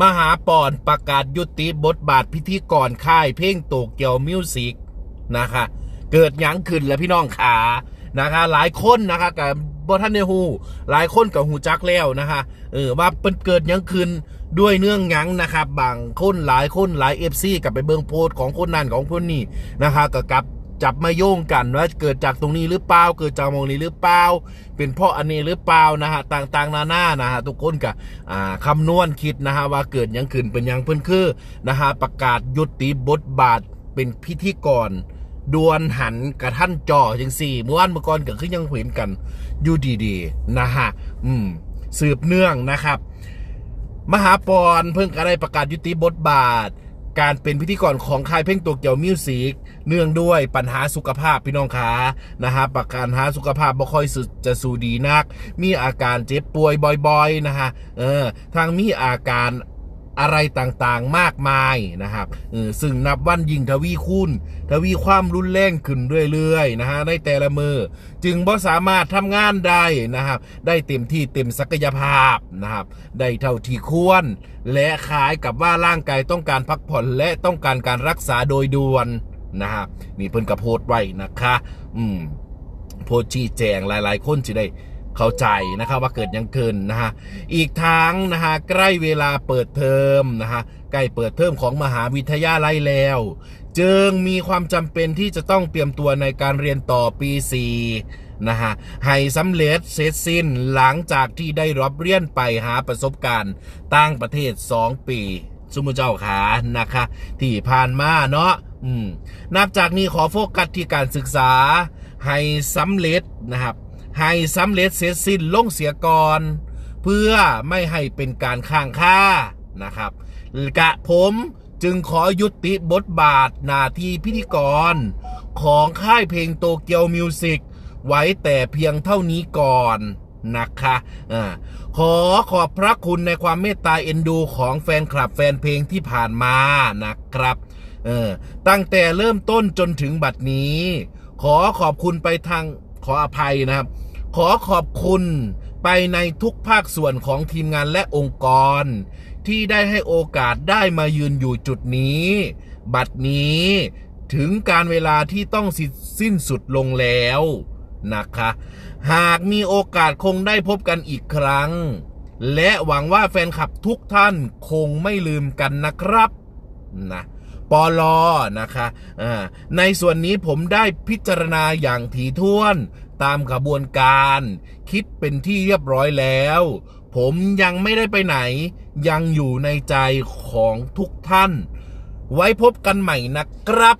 มหาปอนประกาศยุติบทบาทพิธีกรค่ายเพลงโตเกียวมิวสิกนะคะ เกิดหยังขึ้นแล้วพี่น้องขานะคะ หลายคนนะคะกับบท่านเนฮูหลายคนกับหูจักแล้วนะคะเออว่าเป็นเกิดยังขึ้นด้วยเนื่องยังนะครับบางคนหลายคนหลายเอฟซีกับไปเบิงโพสของคนนั้นของคนนี้นะคะกับ จับมาโยงกันว่าเกิดจากตรงนี้หรือเปล่าเกิดจากมองนี้หรือเปล่าเป็นเพราะอันนี้หรือเปล่านะฮะต่างๆ นานานะฮะทุกคนกับคำนวณคิดนะฮะว่าเกิดยังขึ้นเป็นยังเพิ่นคือนะฮะประกาศยุติบทบาทเป็นพิธีกรดวลหันกับท่านจอจังสี่เมื่อวานเมื่อก่อนเก็คือยังเห็นกันอยู่ดีๆนะฮะอืมสืบเนื่องนะครับ มหาปอนเพิ่งก็ได้ประกาศยุติบทบาท การเป็นพิธีกรของค่ายเพลงตัวเกี่ยวมิวสิกเนื่องด้วยปัญหาสุขภาพพี่น้องขานะฮะประการหาสุขภาพบ่ค่อยสุดจะสู่ดีนัก มีอาการเจ็บป่วยบ่อยๆนะฮะเออทางมีอาการ อะไรต่างๆมากมายนะครับเออซึ่งนับวันยิ่งทวีคูณทวีความรุนแรงขึ้นเรื่อยๆนะฮะในแต่ละมือ จึงบ่สามารถทำงานได้นะครับ ได้เต็มที่เต็มศักยภาพนะครับ ได้เท่าที่ควร และคล้ายกับว่าร่างกายต้องการพักผ่อนและต้องการการรักษาโดยด่วนนะครับนี่เพิ่นกระโพดไว้นะคะ อืมโพชี้แจงหลายๆ คนจะได้ เข้าใจนะครับว่าเกิดยังเกินนะฮะอีกทั้งนะฮะใกล้เวลาเปิดเทอมนะฮะใกล้เปิดเทอมของมหาวิทยาลัยแล้ว จึงมีความจำเป็นที่จะต้องเตรียมตัวในการเรียนต่อปี 4 นะฮะให้สำเร็จเสร็จสิ้นหลังจากที่ได้รับเรียนไปหาประสบการณ์ต่างประเทศ 2 ปีสมุเจ้าขานะคะ ที่ผ่านมาเนาะนับจากนี้ขอโฟกัสที่การศึกษาให้สำเร็จนะครับ ให้สำเร็จเสร็จสิ้นลงเสียก่อน เพื่อไม่ให้เป็นการข้างค่านะครับ กะผมจึงขอยุติบทบาทหน้าที่พิธีกร ของค่ายเพลงโตเกียวมิวสิกไว้แต่เพียงเท่านี้ก่อนนะคะอาขอขอบพระคุณในความเมตตาเอ็นดูของแฟนคลับแฟนเพลงที่ผ่านมานะครับ เออตั้งแต่เริ่มต้นจนถึงบัดนี้ ขอขอบคุณไปทาง ขออภัยนะครับ ขอขอบคุณไปในทุกภาคส่วนของทีมงานและองค์กร ที่ได้ให้โอกาสได้มายืนอยู่จุดนี้ บัดนี้ถึงการเวลาที่ต้องสิ้นสุดลงแล้วนะคะ หากมีโอกาสคงได้พบกันอีกครั้ง และหวังว่าแฟนคลับทุกท่านคงไม่ลืมกันนะครับนะ ปลอนะคะอ่าในส่วนนี้ผมได้พิจารณาอย่างถี่ถ้วนตามกระบวนการ คิดเป็นที่เรียบร้อยแล้ว ผมยังไม่ได้ไปไหน ยังอยู่ในใจของทุกท่าน ไว้พบกันใหม่นะครับ